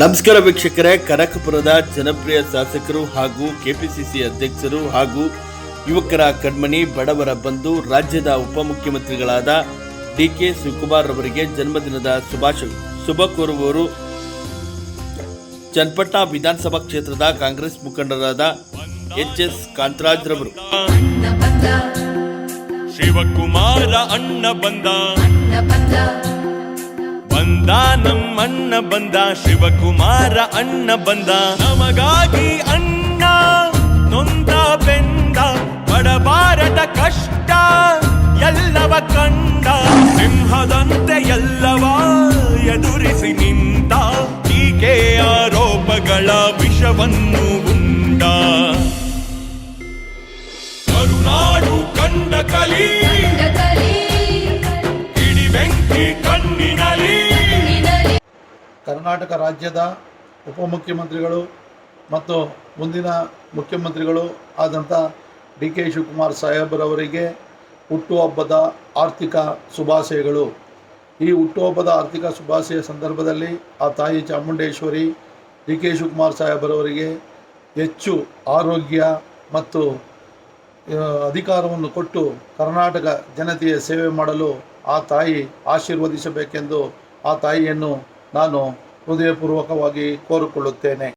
ನಮಸ್ಕಾರ ವೀಕ್ಷಕರೇ. ಕನಕಪುರದ ಜನಪ್ರಿಯ ಶಾಸಕರು ಹಾಗೂ ಕೆಪಿಸಿಸಿ ಅಧ್ಯಕ್ಷರು ಹಾಗೂ ಯುವಕರ ಕಣ್ಮಣಿ, ಬಡವರ ಬಂಧು, ರಾಜ್ಯದ ಉಪಮುಖ್ಯಮಂತ್ರಿಗಳಾದ ಡಿ ಕೆ ಶಿವಕುಮಾರ್ ಅವರಿಗೆ ಜನ್ಮದಿನದ ಶುಭಾಶಯ. ಶುಭ ಕೋರುವವರು ಚನ್ನಪಟ್ಟಣ ವಿಧಾನಸಭಾ ಕ್ಷೇತ್ರದ ಕಾಂಗ್ರೆಸ್ ಮುಖಂಡರಾದ ಎಚ್ ಎಸ್ ಕಾಂತರಾಜ್ ರವರು. ಶಿವಕುಮಾರ ಅಣ್ಣ ಬಂದ. ಬಂದ ನಮ್ಮಣ್ಣ ಬಂದ ಶಿವಕುಮಾರ ಅಣ್ಣ ಬಂದ. ನಮಗಾಗಿ ಅಣ್ಣ ನೊಂದ ಬೆಂದ ಬಡಬಾರದ ಕಷ್ಟ ಎಲ್ಲವ ಕಂಡ. ಸಿಂಹದಂತೆ ಎಲ್ಲವ ಎದುರಿಸಿ ನಿಂತ ಟೀಕೆ ಆರೋಪಗಳ ವಿಷವನ್ನು ಉಂಡ. ಕರುನಾಡು ಕಂಡ ಕಲಿ ಇಡಿ ಬೆಂಕಿ ಕಣ್ಣಿನಲಿ ನಿನಲಿ ಕರ್ನಾಟಕ ರಾಜ್ಯದ ಉಪಮುಖ್ಯಮಂತ್ರಿಗಳು ಮತ್ತು ಮುಂದಿನ ಮುಖ್ಯಮಂತ್ರಿಗಳು ಆದಂಥ ಡಿ ಕೆ ಶಿವಕುಮಾರ್ ಸಾಹೇಬರವರಿಗೆ ಹುಟ್ಟುಹಬ್ಬದ ಆರ್ಥಿಕ ಶುಭಾಶಯಗಳು. ಈ ಹುಟ್ಟುಹಬ್ಬದ ಆರ್ಥಿಕ ಶುಭಾಶಯ ಸಂದರ್ಭದಲ್ಲಿ ಆ ತಾಯಿ ಚಾಮುಂಡೇಶ್ವರಿ ಡಿ ಕೆ ಶಿವಕುಮಾರ್ ಸಾಹೇಬರವರಿಗೆ ಹೆಚ್ಚು ಆರೋಗ್ಯ ಮತ್ತು ಅಧಿಕಾರವನ್ನು ಕೊಟ್ಟು ಕರ್ನಾಟಕ ಜನತೆಯ ಸೇವೆ ಮಾಡಲು ಆ ತಾಯಿ ಆಶೀರ್ವದಿಸಬೇಕೆಂದು ಆ ತಾಯಿಯನ್ನು ನಾನು ಹೃದಯಪೂರ್ವಕವಾಗಿ ಕೋರಿಕೊಳ್ಳುತ್ತೇನೆ.